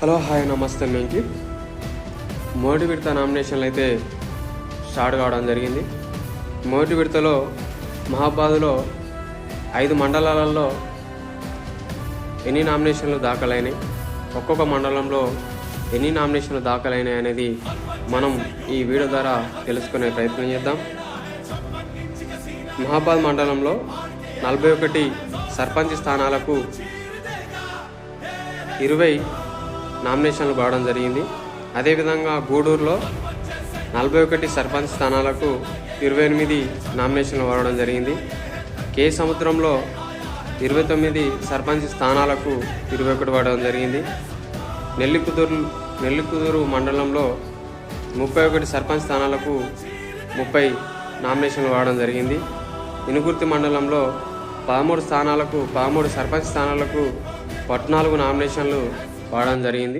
Hello hi నమస్తే మీకు మొదటి విడత నామినేషన్లు అయితే స్టార్ట్ కావడం జరిగింది. మొదటి విడతలో మహాబాద్లో ఐదు మండలాలలో ఎన్ని నామినేషన్లు దాఖలైనాయి? ఒక్కొక్క మండలంలో ఎన్ని నామినేషన్లు దాఖలైనాయి అనేది మనం ఈ వీడియో ద్వారా తెలుసుకునే ప్రయత్నం చేద్దాం. మహాబాద్ మండలంలో నలభై ఒకటి సర్పంచ్ స్థానాలకు ఇరవై నామినేషన్లు పడడం జరిగింది. అదేవిధంగా గూడూరులో నలభై ఒకటి సర్పంచ్ స్థానాలకు ఇరవై ఎనిమిది నామినేషన్లు వాడడం జరిగింది. కే సముద్రంలో ఇరవై తొమ్మిది సర్పంచ్ స్థానాలకు ఇరవై ఒకటి వాడడం జరిగింది. నెల్లికుదురు నెల్లికుదురు మండలంలో ముప్పై ఒకటి సర్పంచ్ స్థానాలకు ముప్పై నామినేషన్లు వాడడం జరిగింది. ఇనుగుర్తి మండలంలో పదమూడు స్థానాలకు పదమూడు సర్పంచ్ స్థానాలకు పద్నాలుగు నామినేషన్లు వాడడం జరిగింది.